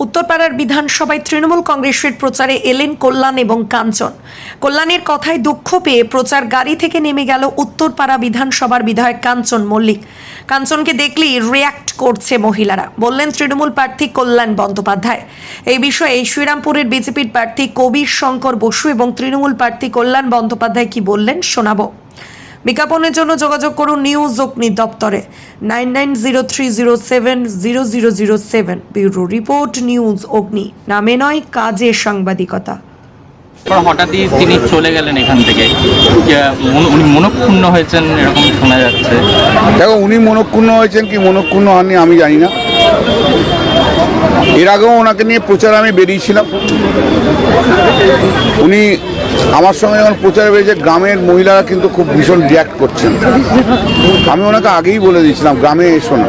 উত্তরপাড়ার বিধানসভায় তৃণমূল কংগ্রেসের প্রচারে এলেন কল্যাণ এবং কাঞ্চন। কল্যাণের কথায় দুঃখ পেয়ে প্রচার গাড়ি থেকে নেমে গেল উত্তরপাড়া বিধানসভার বিধায়ক কাঞ্চন মল্লিক। কাঞ্চনকে দেখলেই রিয়্যাক্ট করছে মহিলারা। বললেন, তৃণমূল প্রার্থী কল্যাণ বন্দ্যোপাধ্যায়। এই বিষয়ে শ্রীরামপুরের বিজেপির প্রার্থী কবির শঙ্কর বসু এবং তৃণমূল প্রার্থী কল্যাণ বন্দ্যোপাধ্যায় কি বললেন শোনাবো। বিজ্ঞাপনের জন্য যোগাযোগ করুন নিউজ অগ্নি দপ্তরে। Nine nine zero three zero seven zero zero zero seven. Bureau report news Agni. নামে নয় কাজে সাংবাদিকতা। হঠাৎই তিনি চলে গেলেন এখান থেকে। উনি মনক্ষুণ্ণ হয়েছেন এরকম শোনা যাচ্ছে। দেখো উনি মনক্ষুণ্ণ হয়েছেন কি মনক্ষুণ্ণ হননি আমি জানি না। এর আগেও ওনাকে নিয়ে প্রচার আমি বেরিয়েছিলাম। উনি আমার সঙ্গে যখন প্রচারে বেরিয়েছে গ্রামের মহিলারা কিন্তু খুব ভীষণ রিয়াক্ট করছেন। আমি ওনাকে আগেই বলে দিয়েছিলাম, গ্রামে এসো না।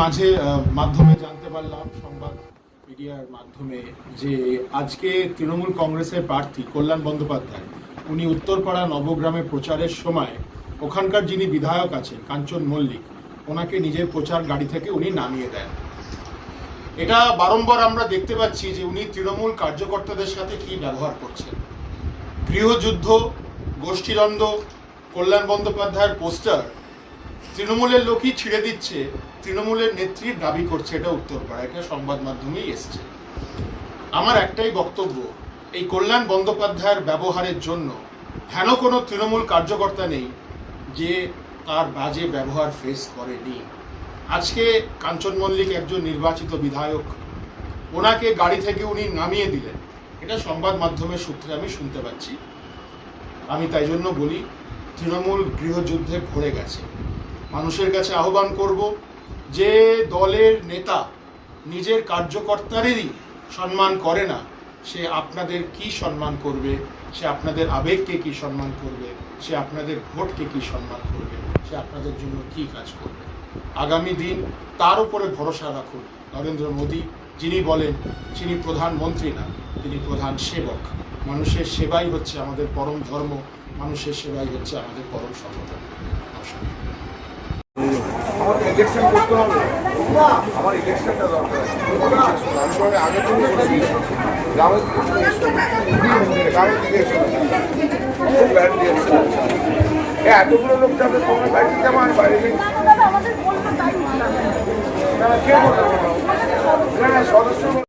মাঝে মাধ্যমে জানতে পারলাম, সংবাদ মিডিয়ার মাধ্যমে যে আজকে তৃণমূল কংগ্রেসের প্রার্থী কল্যাণ বন্দ্যোপাধ্যায়, উনি উত্তরপাড়া নবগ্রামে প্রচারের সময় ওখানকার যিনি বিধায়ক আছেন, কাঞ্চন মল্লিক, ওনাকে নিজের প্রচার গাড়ি থেকে উনি নামিয়ে দেন। এটা বারংবার আমরা দেখতে পাচ্ছি যে উনি তৃণমূল কার্যকর্তাদের সাথে কি ব্যবহার করছেন। গৃহযুদ্ধ, গোষ্ঠীদ্বন্দ্ব, কল্যাণ বন্দ্যোপাধ্যায়ের পোস্টার তৃণমূলের লোকই ছিঁড়ে দিচ্ছে, তৃণমূলের নেত্রীর দাবি করছে, এটা উত্তরপাড়া এটা সংবাদ মাধ্যমেই এসছে। আমার একটাই বক্তব্য, এই কল্যাণ বন্দ্যোপাধ্যায়ের ব্যবহারের জন্য হেন কোনো তৃণমূল কার্যকর্তা নেই যে তার বাজে ব্যবহার ফেস করেনি? আজকে কাঞ্চন মল্লিক একজন নির্বাচিত বিধায়ক, ওনাকে গাড়ি থেকে উনি নামিয়ে দিলেন। এটা সংবাদ মাধ্যমের সূত্রে আমি শুনতে পাচ্ছি। আমি তাই জন্য বলি, তৃণমূল গৃহযুদ্ধে ভরে গেছে। মানুষের কাছে আহ্বান করব যে দলের নেতা নিজের কার্যকর্তারেরই সম্মান করে না, সে আপনাদের কি সম্মান করবে? সে আপনাদের আবেগকে কি সম্মান করবে? সে আপনাদের ভোটকে কি সম্মান করবে? সে আপনাদের জন্য কি কাজ করবে? আগামী দিন তার উপরে ভরসা রাখুন। নরেন্দ্র মোদী, যিনি বলেন, যিনি প্রধানমন্ত্রী না, তিনি প্রধান সেবক। মানুষের সেবাই হচ্ছে আমাদের পরম ধর্ম, মানুষের সেবাই হচ্ছে আমাদের পরম সভ্যতা নমস্কার। আমার ইলেকশন করতে হবে। আমার ইলেকশনটা দরকার আমি আগে দিয়েছি গ্রামের গ্রামের থেকে খুব ব্যাড রিয়াকশন এতগুলো লোক যাবে তোমার বাইরে বলতে না, না, কে বলবে না। সদস্য